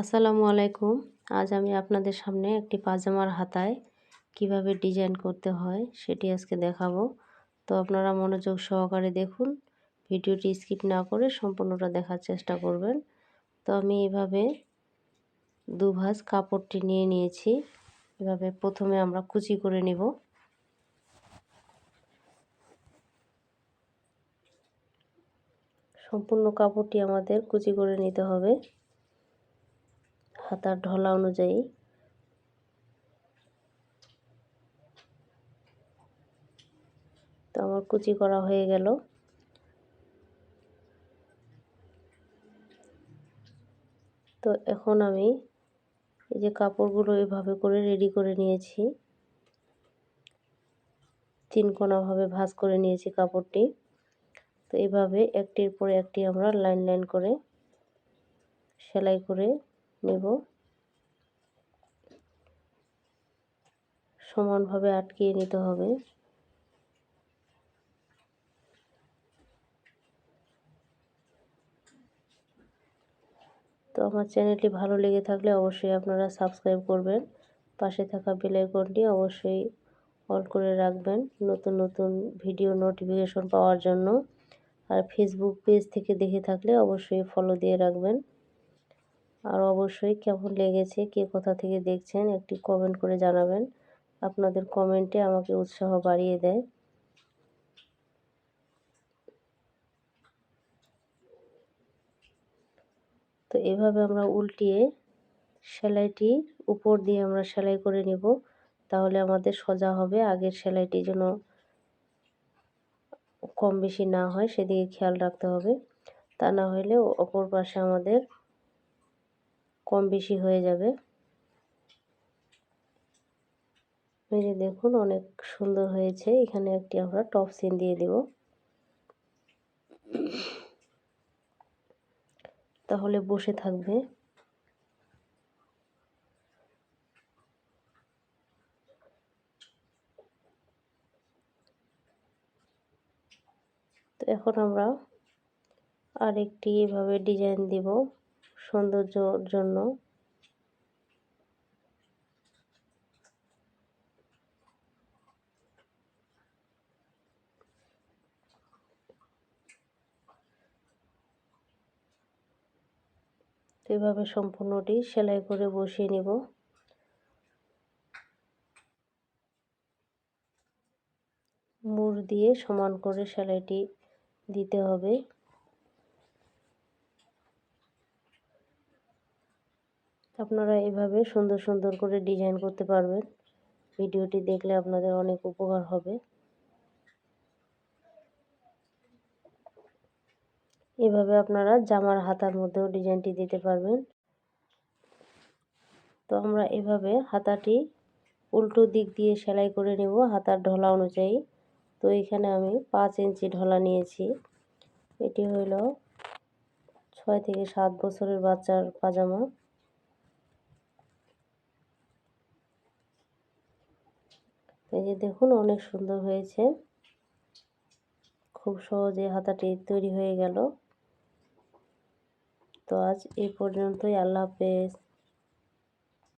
আসসালামু আলাইকুম। আজ আমি আপনাদের সামনে একটি পাজামার হাতায় কীভাবে ডিজাইন করতে হয় সেটি আজকে দেখাবো। তো আপনারা মনোযোগ সহকারে দেখুন, ভিডিওটি স্কিপ না করে সম্পূর্ণটা দেখার চেষ্টা করবেন। তো আমি এভাবে দুভাজ কাপড়টি নিয়ে নিয়েছি। এভাবে প্রথমে আমরা কুচি করে নিব। সম্পূর্ণ কাপড়টি আমাদের কুচি করে নিতে হবে। হাতার ঢলা অনুযায়ী। তো আমার কুচি করা হয়ে গেল। তো এখন আমি এই যে কাপড়গুলো এভাবে করে রেডি করে নিয়েছি। তিন কোনাভাবে ভাঁজ করে নিয়েছি কাপড়টি। তো এভাবে একটির পরে একটি আমরা লাইন লাইন করে সেলাই করে নেব। সমানভাবে আটকিয়ে নিতে হবে। তো আমার চ্যানেলটি ভালো লেগে থাকলে অবশ্যই আপনারা সাবস্ক্রাইব করবেন। পাশে থাকা বেলাইকনটি অবশ্যই অল করে রাখবেন নতুন নতুন ভিডিও নোটিফিকেশন পাওয়ার জন্য। আর ফেসবুক পেজ থেকে দেখে থাকলে অবশ্যই ফলো দিয়ে রাখবেন। আর অবশ্যই কেমন লেগেছে, কে কোথা থেকে দেখছেন একটি কমেন্ট করে জানাবেন। আপনাদের কমেন্টে আমাকে উৎসাহ বাড়িয়ে দেয়। তো এভাবে আমরা উল্টিয়ে সেলাইটি উপর দিয়ে আমরা সেলাই করে নেব। তাহলে আমাদের সোজা হবে, আগের সেলাইটি যেন কম বেশি না হয়, সেদিকে খেয়াল রাখতে হবে। তা না হলে অপর পাশে আমাদের কম বেশি হয়ে যাবে। এই যে দেখুন অনেক সুন্দর হয়েছে। এখানে একটি আমরা টপ সিন দিয়ে দেব। তাহলে বসে থাকবে। তো এখন আমরা আরেকটি এভাবে ডিজাইন দিব। সৌন্দর্যর জন্য। এভাবে সম্পূর্ণটি সেলাই করে বসিয়ে নিব। মুর দিয়ে সমান করে সেলাইটি দিতে হবে। আপনারা এভাবে সুন্দর সুন্দর করে ডিজাইন করতে পারবেন। ভিডিওটি দেখলে আপনাদের অনেক উপকার হবে। এভাবে আপনারা জামার হাতার মধ্যেও ডিজাইনটি দিতে পারবেন। তো আমরা এভাবে হাতাটি উল্টো দিক দিয়ে সেলাই করে নেব হাতার ঢলা অনুযায়ী। তো এখানে আমি পাঁচ ইঞ্চি ঢলা নিয়েছি। এটি হইল ছয় থেকে সাত বছরের বাচ্চার পাজামা। এই যে দেখুন অনেক সুন্দর হয়েছে। খুব সহজে হাতাটি তৈরি হয়ে গেল। তো আজ এই পর্যন্তই। আল্লাহ হাফেজ।